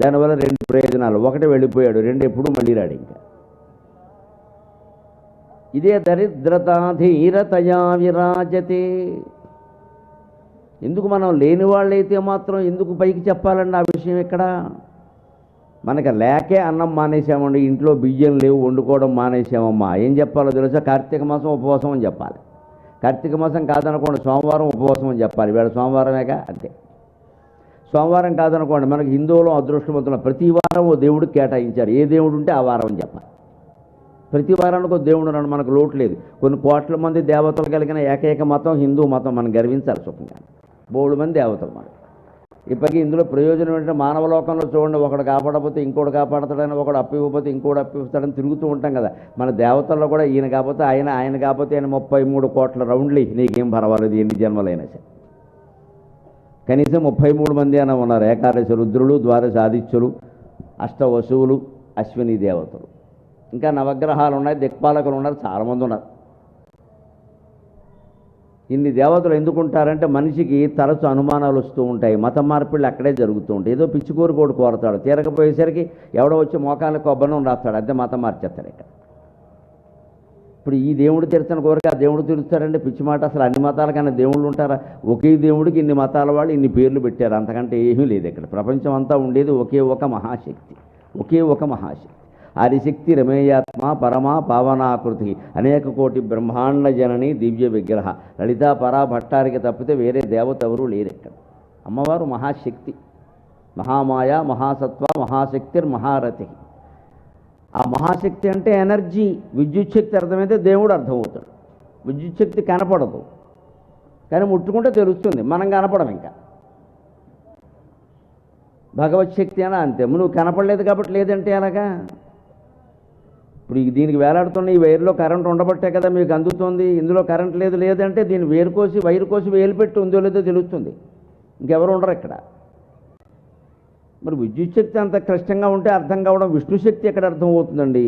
దానివల్ల రెండు ప్రయోజనాలు. ఒకటి వెళ్ళిపోయాడు రెండు ఎప్పుడు మళ్ళీ రాడు ఇంకా. ఇదే దరిద్రత ధీరతయా విరాజతే. ఎందుకు మనం లేని వాళ్ళైతే మాత్రం ఎందుకు పైకి చెప్పాలండి ఆ విషయం ఇక్కడ మనకి లేకే అన్నం మానేసామండి ఇంట్లో బియ్యం లేవు వండుకోవడం మానేసామమ్మా ఏం చెప్పాలో తెలుసా? కార్తీక మాసం ఉపవాసం అని చెప్పాలి. కార్తీక మాసం కాదనుకోండి సోమవారం ఉపవాసం అని చెప్పాలి. వేళ సోమవారమేగా? అంతే. సోమవారం కాదనుకోండి మనకి హిందువులం అదృష్టవంతుల ప్రతి వారం ఓ దేవుడికి కేటాయించారు. ఏ దేవుడు ఉంటే ఆ వారం చెప్పాలి. ప్రతి వారానికి ఒక దేవుడు ఉన్నాడు మనకు లోటు లేదు. కొన్ని కోట్ల మంది దేవతలు కలిగిన ఏకైక మతం హిందూ మతం మనం గర్వించాలి సుఖంగా. బోడు మంది దేవతలు మనకు. ఇప్పటికీ ఇందులో ప్రయోజనం ఏంటంటే మానవ లోకంలో చూడండి ఒకడు కాపాడకపోతే ఇంకోటి కాపాడతాడని ఒకడు అప్పివ్వకపోతే ఇంకోటి అప్పిస్తాడని తిరుగుతూ ఉంటాం కదా. మన దేవతల్లో కూడా ఈయన కాకపోతే ఆయన ఆయన కాకపోతే ఆయన ముప్పై మూడు కోట్ల రౌండ్లు నీకేం పర్వాలేదు ఎన్ని జన్మలైనా సరే. కనీసం ముప్పై మూడు మంది అయినా ఉన్నారు. ఏకాదశి రుద్రులు ద్వాదశ ఆదిత్యులు అష్ట వసువులు అశ్విని దేవతలు. ఇంకా నవగ్రహాలు ఉన్నాయి దిక్పాలకులు ఉన్నారు చాలామంది ఉన్నారు. ఇన్ని దేవతలు ఎందుకుంటారంటే మనిషికి తరచు అనుమానాలు వస్తూ ఉంటాయి. మత మార్పులు అక్కడే జరుగుతూ ఉంటాయి. ఏదో పిచ్చికూరు కోరుకోడు కోరతాడు. తీరకపోయేసరికి ఎవడో వచ్చి మోకాళ్ళ కొబ్బరిని రాస్తాడు. అంతే మతం మార్చేస్తాడు ఇక్కడ. ఇప్పుడు ఈ దేవుడు తీర్చని కోరిక ఆ దేవుడు తీరుస్తాడంటే పిచ్చి మాట అసలు అన్ని మతాలకైనా దేవుళ్ళు ఉంటారా? ఒకే దేవుడికి ఇన్ని మతాల వాళ్ళు ఇన్ని పేర్లు పెట్టారు. అంతకంటే ఏమీ లేదు ఇక్కడ. ప్రపంచం అంతా ఉండేది ఒకే ఒక మహాశక్తి. ఒకే ఒక మహాశక్తి. ఆదిశక్తి రమేయాత్మ పరమా పావనాకృతి. అనేక కోటి బ్రహ్మాండ జనని దివ్య విగ్రహ. లలితా పరా భట్టారికి తప్పితే వేరే దేవత ఎవరూ లేరు ఇక్కడ. అమ్మవారు మహాశక్తి. మహామాయ మహాసత్వ మహాశక్తిర్ మహారథి. ఆ మహాశక్తి అంటే ఎనర్జీ విద్యుత్ శక్తి అర్థమైతే దేవుడు అర్థమవుతాడు. విద్యుత్ శక్తి కనపడదు. కానీ ముట్టుకుంటే తెలుస్తుంది మనం కనపడం ఇంకా. భగవత్ శక్తి అయినా అంతే నువ్వు కనపడలేదు కాబట్టి లేదంటే ఎలాగా? ఇప్పుడు దీనికి వేలాడుతున్న ఈ వైర్లో కరెంట్ ఉండబట్టే కదా మీకు అందుతుంది ఇందులో కరెంట్ లేదు లేదంటే దీన్ని వేరు కోసి వైరు కోసి వేలు పెట్టి ఉందో లేదో తెలుస్తుంది. ఇంకెవరు ఉండరు ఇక్కడ. మరి విద్యుత్ శక్తి అంత క్లిష్టంగా ఉంటే అర్థం కావడం విష్ణు శక్తి ఎక్కడ అర్థం అవుతుందండి?